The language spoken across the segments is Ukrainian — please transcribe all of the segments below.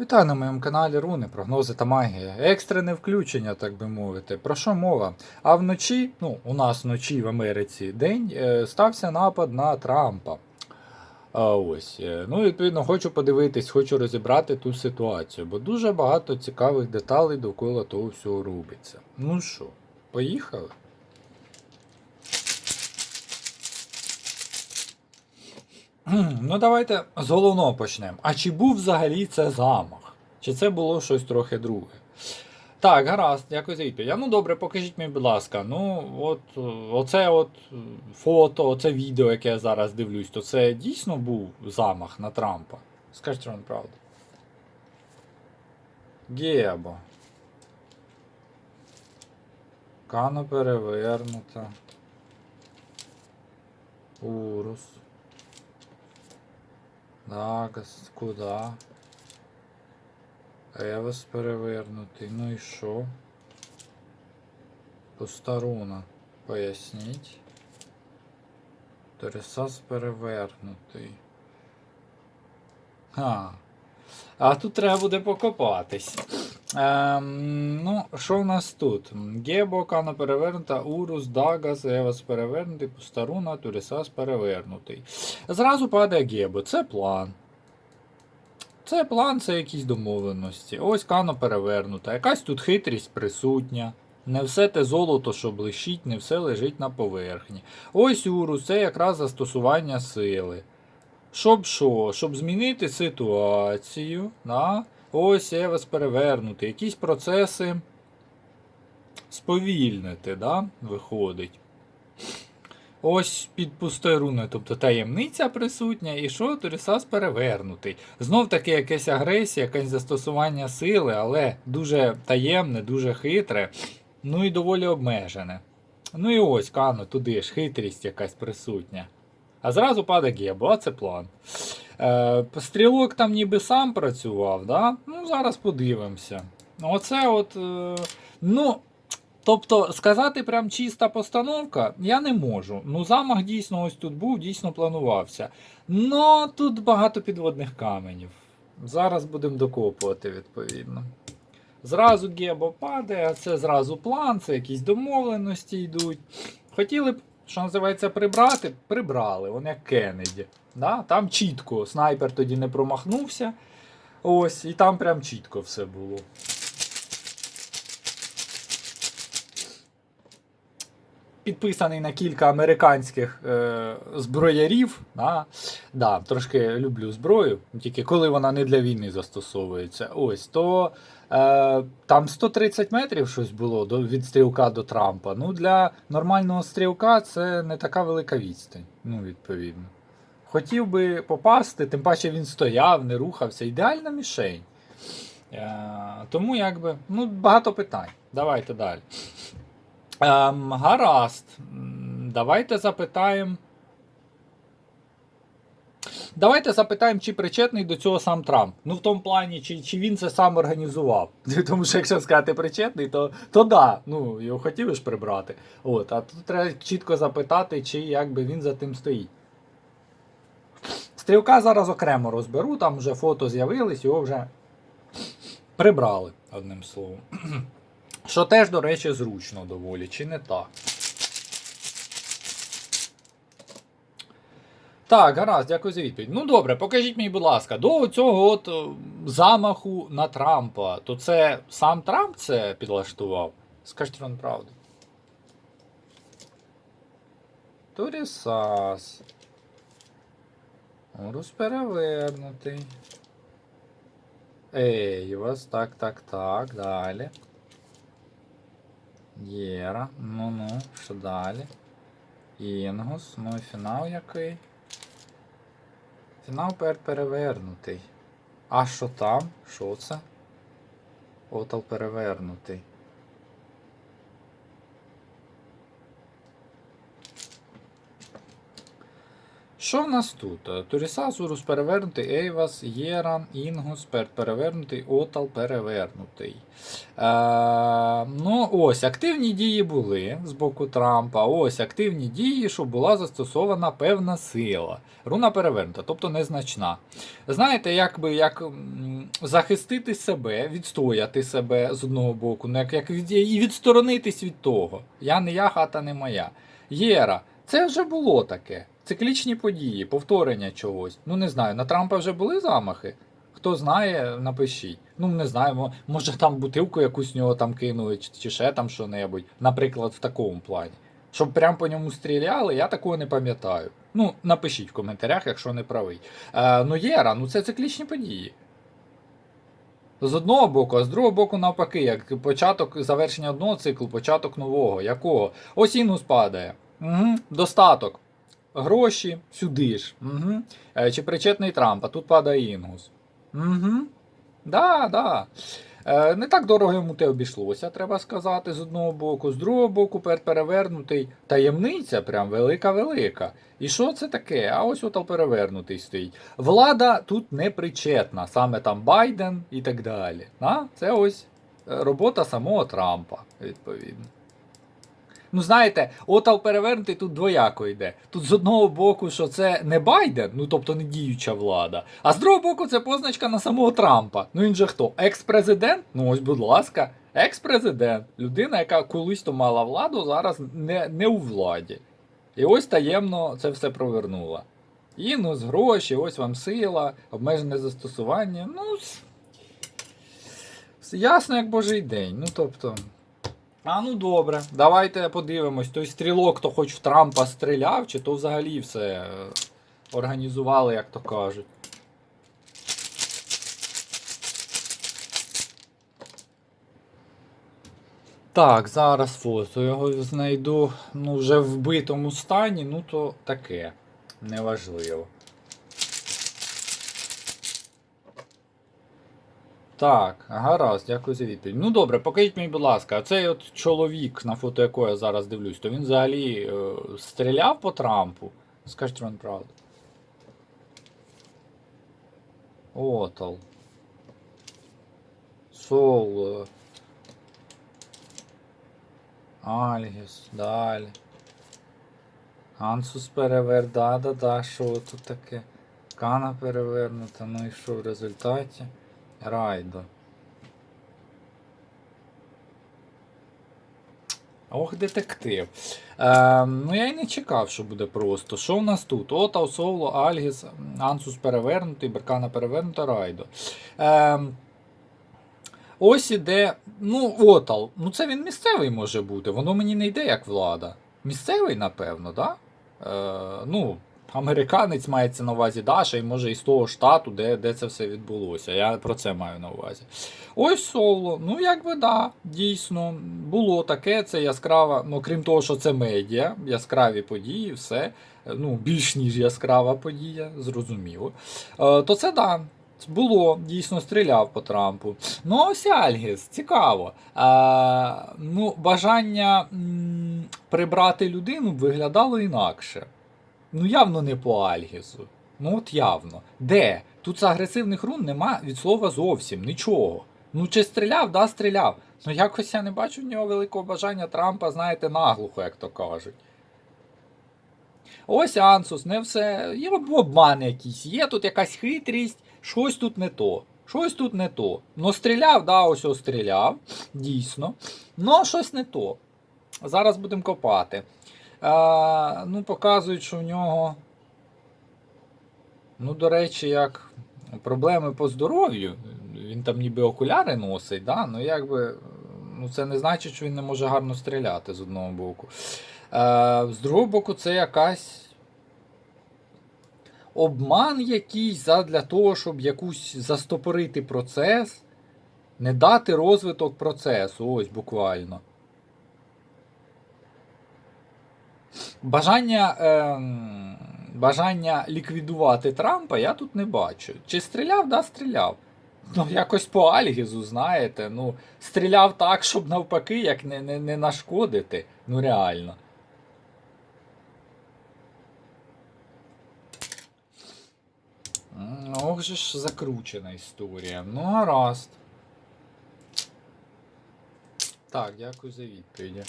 Вітаю на моєму каналі Руни, прогнози та магія. Екстрене включення, так би мовити. Про що мова? А вночі, ну, у нас вночі в Америці день, е, стався напад на Трампа. А ось. е, Ну, відповідно, хочу подивитись, хочу розібрати ту ситуацію, бо дуже багато цікавих деталей довкола того всього робиться. Ну що, поїхали? Ну, давайте з головного почнемо. А чи був взагалі це замах? Чи це було щось трохи друге? Так, гаразд, якось відповідь. Ну добре, покажіть мені, будь ласка. Ну, от оце от фото, оце відео, яке я зараз дивлюсь, то це дійсно був замах на Трампа. Скажіть вам правду. Гебо. Кано перевернута. Урус. Дагас, куда? Евес перевернутий. Ну і що? Постаруна. Поясніть. Тересас перевернутий. А. А тут треба буде покопатись. Ем, ну, що в нас тут? Гебо, Кано перевернута, Урус, Дагас, Евас перевернутий, Постаруна, Турісас перевернутий. Зразу падає Гебо. Це план. Це план, це якісь домовленості. Ось Кано перевернута. Якась тут хитрість присутня. Не все те золото, що блищить, не все лежить на поверхні. Ось Урус, це якраз застосування сили. Щоб що? Щоб змінити ситуацію. Да? Ось Евес перевернути. Якісь процеси сповільнити, да? виходить. Ось під пустою руною, тобто таємниця присутня, і що Турісас перевернутий. Знов таки якась агресія, якесь застосування сили, але дуже таємне, дуже хитре, ну і доволі обмежене. Ну і ось Кано, туди ж хитрість якась присутня. А зразу падає Гебо, а це план. Е, стрілок там ніби сам працював, да? ну зараз подивимося. Оце от. Е, ну, Тобто сказати прям чиста постановка я не можу. Ну, замах дійсно ось тут був, дійсно планувався. Ну тут багато підводних каменів. Зараз будемо докопувати, відповідно. Зразу Гебо падає, а це зразу план, це якісь домовленості йдуть. Хотіли б, що називається, прибрати, прибрали, вони як Кеннеді. Да? Там чітко, снайпер тоді не промахнувся. Ось, і там прям чітко все було. Підписаний на кілька американських е, зброярів. Да? Да, трошки люблю зброю, тільки коли вона не для війни застосовується. Ось, то е, там 130 метрів щось було до, від стрілка до Трампа. Ну, для нормального стрілка це не така велика відстань. Ну, відповідно. Хотів би попасти, тим паче він стояв, не рухався. Ідеальна мішень. Е, тому якби ну, багато питань. Давайте далі. Ем, гаразд. Давайте запитаємо. Давайте запитаємо, чи причетний до цього сам Трамп. Ну, в тому плані, чи, чи він це сам організував. Тому що якщо сказати причетний, то, то да, ну, його хотіли ж прибрати. От, а тут треба чітко запитати, чи якби він за тим стоїть. Стрілка зараз окремо розберу, там вже фото з'явились, його вже прибрали, одним словом. Що теж, до речі, зручно доволі, чи не так? Так, гаразд, дякую за відповідь. Ну добре, покажіть мені, будь ласка, до цього от е, замаху на Трампа, то це сам Трамп це підлаштував? Скажіть вам правду. Турісас. Урус перевернутий. Ей, вас так, так, так, далі. Єра. Ну-ну, що далі? Інгус. Ну і фінал який? Фінал пер перевернутий. А що там? Що це? Отал перевернутий. Що в нас тут? Е, Турісас, Урус перевернутий, Ейвас, Єран, Інгус, перевернутий, Отал перевернутий. Е, ну, ось, активні дії були з боку Трампа. Ось активні дії, що була застосована певна сила. Руна перевернута, тобто незначна. Знаєте, як би як захистити себе, відстояти себе з одного боку, ну, як, як і відсторонитись від того. Я не я, хата не моя. Єра, це вже було таке. Циклічні події, повторення чогось. Ну не знаю, на Трампа вже були замахи. Хто знає, напишіть. Ну, не знаю, може там бутилку якусь в нього там кинули, чи, ще там що-небудь. Наприклад, в такому плані. Щоб прям по ньому стріляли, я такого не пам'ятаю. Ну, напишіть в коментарях, якщо не правий. Е, ну, Єра, ну це циклічні події. З одного боку, а з другого боку, навпаки, як початок завершення одного циклу, початок нового. Якого? Ось інус падає. Угу. Достаток. Гроші сюди ж. Угу. Чи причетний Трамп, а тут падає інгус. Угу. Да, да. Е, не так дорого йому те обійшлося, треба сказати, з одного боку. З другого боку, перевернутий таємниця, прям велика-велика. І що це таке? А ось отал перевернутий стоїть. Влада тут не причетна, саме там Байден і так далі. А? Це ось е, робота самого Трампа, відповідно. Ну, знаєте, отал перевернутий тут двояко йде. Тут з одного боку, що це не Байден, ну тобто не діюча влада, а з другого боку, це позначка на самого Трампа. Ну він же хто? Екс-президент? Ну ось, будь ласка, екс-президент. Людина, яка колись то мала владу, зараз не, не у владі. І ось таємно це все провернула. Інус, гроші, ось вам сила, обмежене застосування. Ну, ясно, як божий день. Ну тобто. А ну добре, давайте подивимось. Той стрілок, то хоч в Трампа стріляв, чи то взагалі все е, організували, як то кажуть. Так, зараз фото його знайду. Ну, вже в вбитому стані, ну то таке. Неважливо. Так, гаразд, дякую за відповідь. Ну добре, покажіть мені, будь ласка, а цей от чоловік, на фото якого я зараз дивлюсь, то він взагалі е, стріляв по Трампу? Скажіть вам правду. Отал. Сол. е, Альгіс, далі. Ансус перевер, да-да-да, що тут таке? Кана перевернута, ну і що в результаті? Райдо. Ох, детектив. Е, ну я й не чекав, що буде просто. Що в нас тут? Отау, Соло, Альгіс, Ансус перевернутий, Беркана перевернута, Райдо. Е, ось іде. Ну, Отал. Ну це він місцевий може бути. Воно мені не йде як влада. Місцевий, напевно, так? Да? Е, ну, американець мається на увазі Даша, і може із того штату, де, де це все відбулося. Я про це маю на увазі. Ось соло. Ну, якби да, дійсно, було таке, це яскрава, ну крім того, що це медіа, яскраві події, все. Ну, більш ніж яскрава подія, зрозуміло. Е, то це да. Було, дійсно стріляв по Трампу. Ну, ось Альгіс, цікаво. А, ну, бажання м, прибрати людину виглядало інакше. Ну, явно не по Альгісу. Ну от явно. Де? Тут з агресивних рун нема від слова зовсім нічого. Ну, чи стріляв, да, стріляв. Ну якось я не бачу в нього великого бажання Трампа, знаєте, наглухо, як то кажуть. Ось Ансус, не все. Є обман якийсь, є тут якась хитрість, щось тут не то. Щось тут не то. Ну, стріляв, да, ось ось стріляв, дійсно. Ну, щось не то. Зараз будемо копати. А, ну, показують, що в нього. Ну, до речі, як проблеми по здоров'ю. Він там ніби окуляри носить, да? ну якби. Ну, це не значить, що він не може гарно стріляти з одного боку. Е, з другого боку, це якась обман якийсь задля того, щоб якусь застопорити процес, не дати розвиток процесу, ось буквально. Бажання, ем, бажання ліквідувати Трампа я тут не бачу. Чи стріляв, да, стріляв. Ну, якось по Альгізу, знаєте. Ну, стріляв так, щоб навпаки, як не, не, не нашкодити. Ну, реально. ох же ж закручена історія. Ну, гаразд. Так, дякую за відповіді.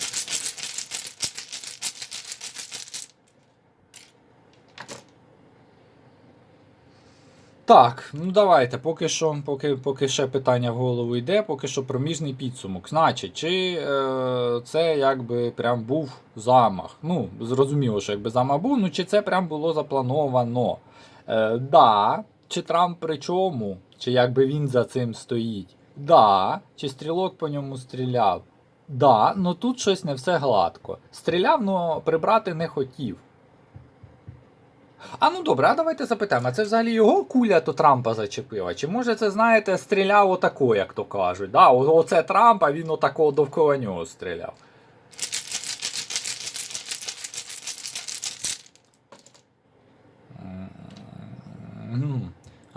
Так, ну давайте, поки що, поки, поки ще питання в голову йде, поки що проміжний підсумок. Значить, чи е, це якби прям був замах? Ну, зрозуміло, що якби замах був, ну чи це прям було заплановано? Е, да. Чи Трамп при чому? Чи якби він за цим стоїть? Да. Чи стрілок по ньому стріляв? Да, ну тут щось не все гладко. Стріляв, но прибрати не хотів. А ну добре, а давайте запитаємо, а це взагалі його куля то Трампа зачепила? Чи може це, знаєте, стріляв отако, як то кажуть? Да, Оце Трамп, а він отако довкола нього стріляв.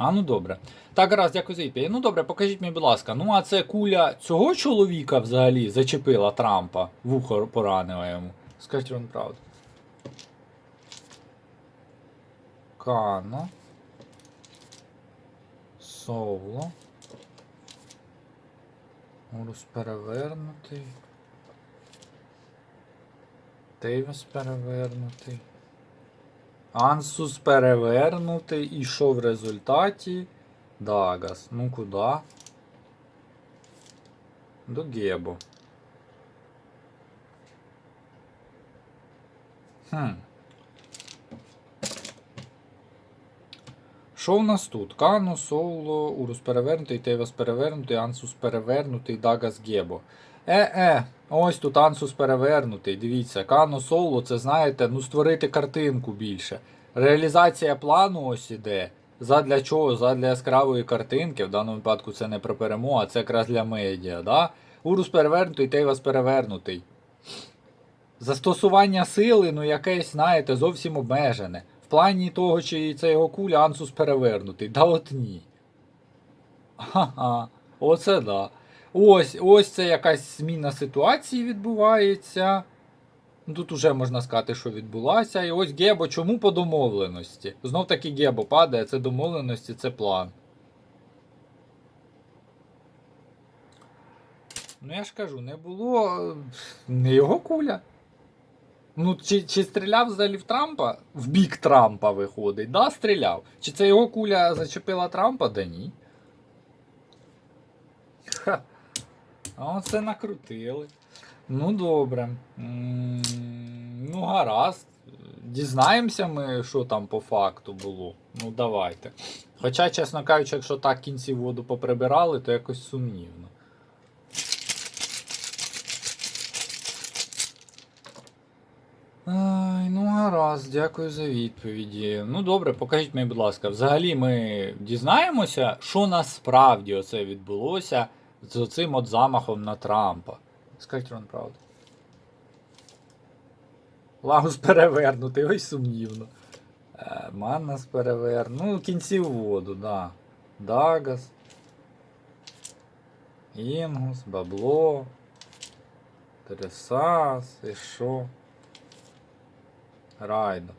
А ну добре. Так, раз, дякую за відповідь. Ну добре, покажіть мені, будь ласка. Ну а це куля цього чоловіка взагалі зачепила Трампа, вухо поранила йому. Скажіть вам правду. Кано. Соло. Урус перевернутий. Тейвес перевернутий. Ансус перевернутий. І що в результаті? Дагас. Ну куди? До Гебо. Хм. Що у нас тут? Кано, Соло, Урус перевернутий, Тейвас перевернутий, Ансус перевернутий, Дагас Гебо. Е-е, ось тут Ансус перевернутий. Дивіться, Кано Соло, це знаєте, ну створити картинку більше. Реалізація плану ось іде. Задля чого? Задля яскравої картинки. В даному випадку це не про перемогу, а це якраз для медіа. Да? Урус перевернутий, Тейвас перевернутий. Застосування сили, ну якесь, знаєте, зовсім обмежене. Плані того, чи це його куля Ансус перевернутий. Да от ні. Ага, оце да. Ось, ось це якась зміна ситуації відбувається. Ну, Тут уже можна сказати, що відбулася. І ось Гебо, чому по домовленості? Знов таки Гебо падає, це домовленості, це план. Ну я ж кажу, не було е, не його куля. Ну, чи, чи стріляв взагалі в Трампа? В бік Трампа виходить. Да, стріляв. Чи це його куля зачепила Трампа? Да ні. Ха. А оце накрутили. Ну добре. М, Ну, гаразд. Дізнаємося ми, що там по факту було. Ну, давайте. Хоча, чесно кажучи, якщо так кінці воду поприбирали, то якось сумнівно. Ай, ну гаразд, дякую за відповіді. Ну добре, покажіть мені, будь ласка, взагалі ми дізнаємося, що насправді оце відбулося з цим от замахом на Трампа. Скажіть вам правду. Лагус перевернутий, ось сумнівно. Е, Маннас перевернутий. Ну, кінці в воду, да. Дагас. Інгус, бабло. Тересас, і що? Райдо.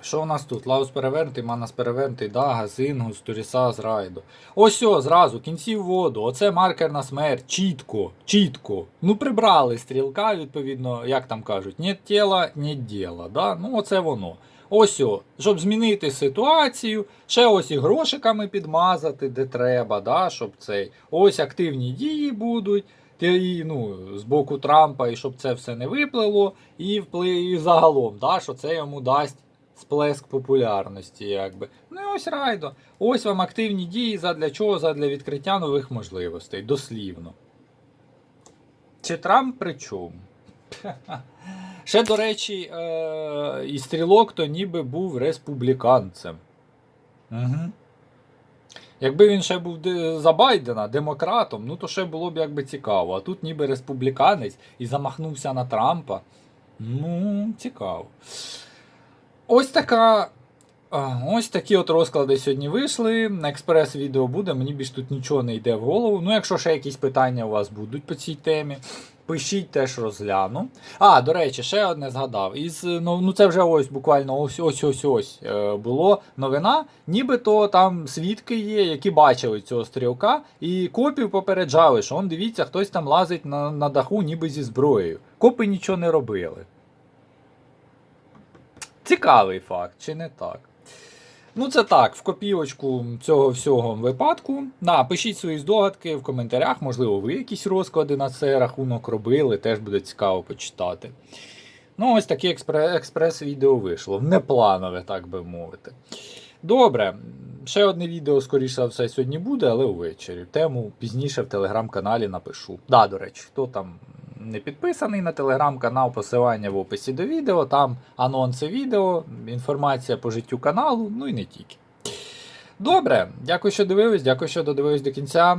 Що у нас тут? Лаус перевернутий, Манас перевернутий, Дагас, Інгус, Турісас, Райдо. Ось о, зразу, кінці в воду. Оце маркер на смерть. Чітко, чітко. Ну, прибрали стрілка, відповідно, як там кажуть, нет тіла, нет діла. Да? Ну, оце воно. Ось о, щоб змінити ситуацію, ще ось і грошиками підмазати, де треба, да, щоб цей. Ось активні дії будуть. І, ну, з боку Трампа, і щоб це все не виплило, і вплив і загалом, да, що це йому дасть сплеск популярності, якби. Ну і ось райдо. Ось вам активні дії задля чого? Задля відкриття нових можливостей, дослівно. Чи Трамп при чому? Ще, до речі, е- і стрілок то ніби був республіканцем. Угу. Якби він ще був за Байдена демократом, ну то ще було б якби цікаво. А тут ніби республіканець і замахнувся на Трампа. Ну, цікаво. Ось така. Ось такі от розклади сьогодні вийшли. На експрес відео буде, мені більш тут нічого не йде в голову. Ну, якщо ще якісь питання у вас будуть по цій темі, Пишіть теж розгляну. А, до речі, ще одне згадав. Із, ну, ну це вже ось буквально ось ось ось ось е, було новина. Нібито там свідки є, які бачили цього стрілка, і копів попереджали, що он дивіться, хтось там лазить на, на даху, ніби зі зброєю. Копи нічого не робили. Цікавий факт, чи не так? Ну, це так, в копілочку цього всього випадку. На, пишіть свої здогадки в коментарях, можливо, ви якісь розклади на цей рахунок робили, теж буде цікаво почитати. Ну, ось таке експре- експрес-відео вийшло. Непланове, так би мовити. Добре, ще одне відео, скоріше за все, сьогодні буде, але увечері. Тему пізніше в телеграм-каналі напишу. Да, до речі, хто там не підписаний на телеграм-канал, посилання в описі до відео, там анонси відео, інформація по життю каналу, ну і не тільки. Добре, дякую, що дивились, дякую, що додивились до кінця.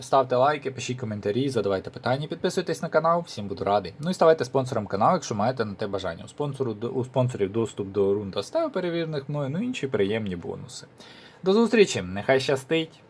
Ставте лайки, пишіть коментарі, задавайте питання, підписуйтесь на канал, всім буду радий. Ну і ставайте спонсором каналу, якщо маєте на те бажання. У, спонсору, у спонсорів доступ до рун та став перевірених мною, ну і інші приємні бонуси. До зустрічі, нехай щастить!